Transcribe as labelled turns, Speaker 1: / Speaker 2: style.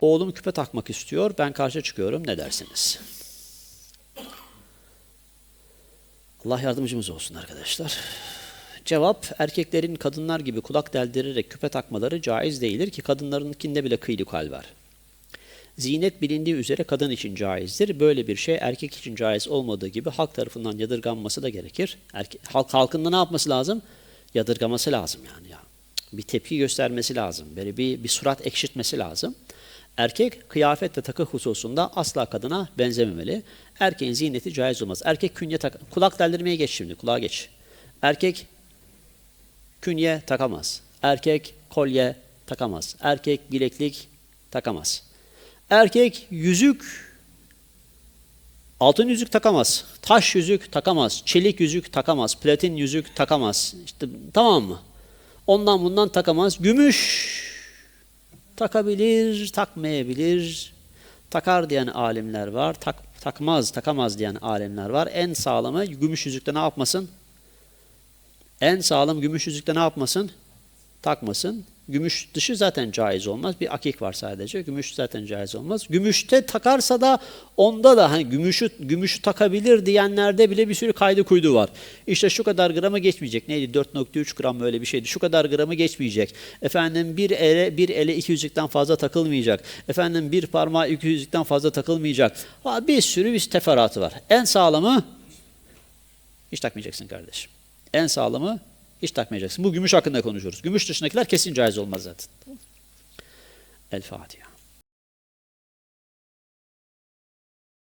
Speaker 1: Oğlum küpe takmak istiyor. Ben karşı çıkıyorum. Ne dersiniz? Allah yardımcımız olsun arkadaşlar. Cevap erkeklerin kadınlar gibi kulak deldirerek küpe takmaları caiz değildir ki kadınlarınkinde bile kıylukal var. Zinet bilindiği üzere kadın için caizdir. Böyle bir şey erkek için caiz olmadığı gibi halk tarafından yadırganması da gerekir. Erke halk halkında ne yapması lazım? Yadırgaması lazım yani ya. Bir tepki göstermesi lazım. Böyle bir, bir surat ekşitmesi lazım. Erkek kıyafet ve takı hususunda asla kadına benzememeli. Erkeğin ziyneti caiz olmaz. Erkek künye tak kulak deldirmeye geç şimdi. Kulağa geç. Erkek künye takamaz. Erkek kolye takamaz. Erkek bileklik takamaz. Erkek yüzük altın yüzük takamaz. Taş yüzük takamaz. Çelik yüzük takamaz. Platin yüzük takamaz. İşte tamam mı? Ondan bundan takamaz. Gümüş takabilir, takmayabilir. Takar diyen alimler var. Tak, takmaz, takamaz diyen alimler var. En sağlamı gümüş yüzükte ne yapmasın? En sağlam gümüş yüzükte ne yapmasın? Takmasın. Gümüş dışı zaten caiz olmaz. Bir akik var sadece. Gümüş zaten caiz olmaz. Gümüşte takarsa da onda da hani gümüşü gümüşü takabilir diyenlerde bile bir sürü kaydı kuydu var. İşte şu kadar gramı geçmeyecek. Neydi? 4.3 gram böyle bir şeydi. Şu kadar gramı geçmeyecek. Efendim bir ele bir ele iki yüzükten fazla takılmayacak. Efendim bir parmağı iki yüzükten fazla takılmayacak. Ha, Bir sürü bir teferruatı var. En sağlamı hiç takmayacaksın kardeşim. En sağlamı hiç takmayacaksın. Bu gümüş hakkında konuşuyoruz. Gümüş dışındakiler kesin caiz olmaz zaten. El Fatiha.